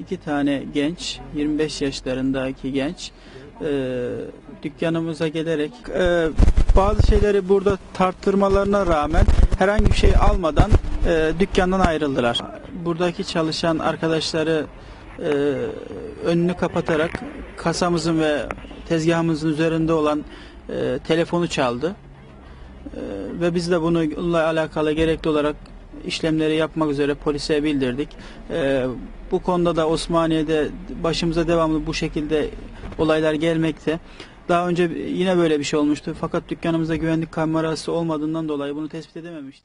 İki tane genç, 25 yaşlarındaki genç e, dükkanımıza gelerek e, bazı şeyleri burada tarttırmalarına rağmen herhangi bir şey almadan e, dükkandan ayrıldılar. Buradaki çalışan arkadaşları e, önünü kapatarak kasamızın ve tezgahımızın üzerinde olan e, telefonu çaldı. E, ve biz de bununla alakalı gerekli olarak işlemleri yapmak üzere polise bildirdik. E, bu konuda da Osmaniye'de başımıza devamlı bu şekilde olaylar gelmekte. Daha önce yine böyle bir şey olmuştu fakat dükkanımızda güvenlik kamerası olmadığından dolayı bunu tespit edememiştik.